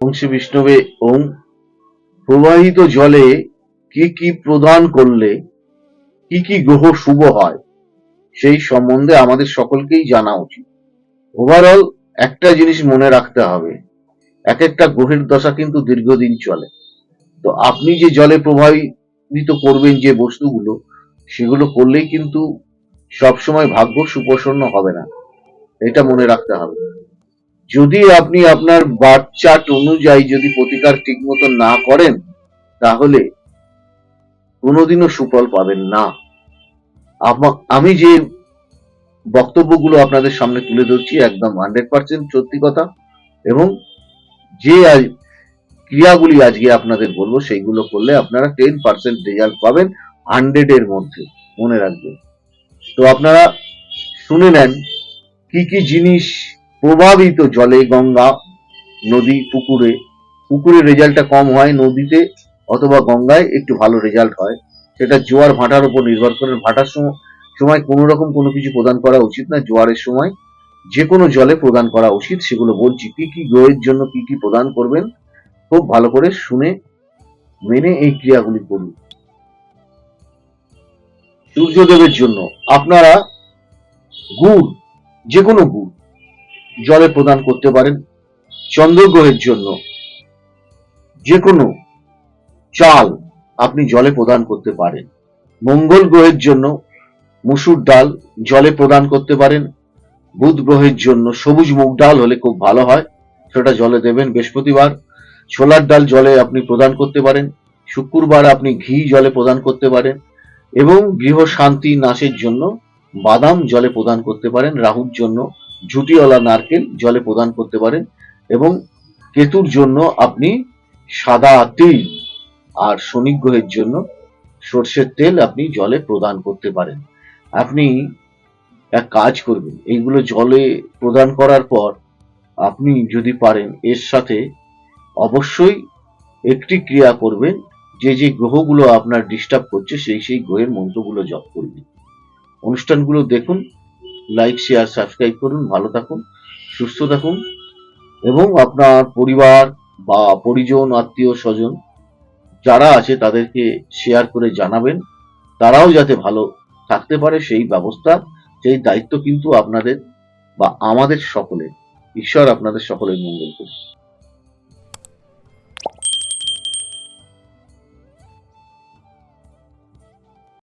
বংশী বিষ্ণবে ওম, প্রবাহিত জলে কি কি প্রদান করলে কি কি গ্রহ শুভ হয়, সেই সম্বন্ধে আমাদের সকলকেই জানা উচিত। ওভারঅল একটা জিনিস মনে রাখতে হবে এক একটা গ্রহের দশা কিন্তু দীর্ঘদিন চলে। তো আপনি যে জলে প্রভাবিত করবেন যে বস্তুগুলো, সেগুলো করলেই কিন্তু সবসময় ভাগ্য সুপ্রসন্ন হবে না। এটা মনে রাখতে হবে। যদি আপনি আপনার বার্থ চার্ট অনুযায়ী যদি প্রতিকার ঠিক মতো না করেন, তাহলে কোনোদিনও সুফল পাবেন না। আমি যে বক্তব্যগুলো আপনাদের সামনে তুলে ধরছি, একদম হান্ড্রেড পার্সেন্ট সত্যি কথা, এবং যে আজ- ক্রিয়াগুলি আজকে আপনাদের বলব, সেইগুলো করলে আপনারা টেন পার্সেন্ট রেজাল্ট পাবেন হান্ড্রেড এর মধ্যে, মনে রাখবেন। তো আপনারা শুনে নেন, কি কি জিনিস প্রভাবিত জলে গঙ্গা নদী পুকুরে। পুকুরে রেজাল্টটা কম হয় নদীতে অথবা গঙ্গায়, একটু ভালো রেজাল্ট হয়। সেটা জোয়ার ভাটার উপর নির্ভর করে। ভাটার সময় কোনো রকম কোনো কিছু প্রদান করা উচিত না। জোয়ারের সময় যে কোনো জলে প্রদান করা উচিত। সেগুলো বলছি, কি কি গ্রহের জন্য কি কি প্রদান করবেন, খুব ভালো করে শুনে, মেনে এই ক্রিয়াগুলি করুন। সূর্যদেবের জন্য আপনারা গুড় যে কোনো গুড় জলে প্রদান করতে পারেন চন্দ্রগ্রহের জন্য। যে কোনো চাল আপনি জলে প্রদান করতে পারেন। মঙ্গল গ্রহের জন্য মুসুর ডাল জলে প্রদান করতে পারেন। বুধ গ্রহের জন্য সবুজ মুগ ডাল হলে খুব ভালো হয়, সেটা জলে দেবেন বৃহস্পতিবার। ছোলার ডাল জলে আপনি প্রদান করতে পারেন, শুক্রবার আপনি ঘি জলে প্রদান করতে পারেন এবং গৃহ শান্তি নাশের জন্য বাদাম জলে প্রদান করতে পারেন রাহুর জন্য। ঝুটিওয়ালা নারকেল জলে প্রদান করতে পারেন এবং কেতুর জন্য আপনি সাদা তিল আর শনি গ্রহের জন্য সর্ষের তেল আপনি জলে প্রদান করতে পারেন। আপনি এক কাজ করবেন, এইগুলো জলে প্রদান করার পর আপনি যদি পারেন, এর সাথে অবশ্যই একটি ক্রিয়া করবেন, যে যে গ্রহগুলো আপনার ডিস্টার্ব করছে, সেই সেই গ্রহের মন্ত্রগুলো জপ করবেন। অনুষ্ঠানগুলো দেখুন লাইক শেয়ার সাবস্ক্রাইব করুন, ভালো থাকুন, সুস্থ থাকুন, এবং আপনার পরিবার বা পরিজন, আত্মীয়, স্বজন যারা আছে তাদেরকে শেয়ার করে জানাবেন। তারাও যাতে ভালো থাকতে পারে সেই ব্যবস্থা, সেই দায়িত্ব কিন্তু আপনাদের বা আমাদের সকলের। ঈশ্বর আপনাদের সকলের মঙ্গল করুন।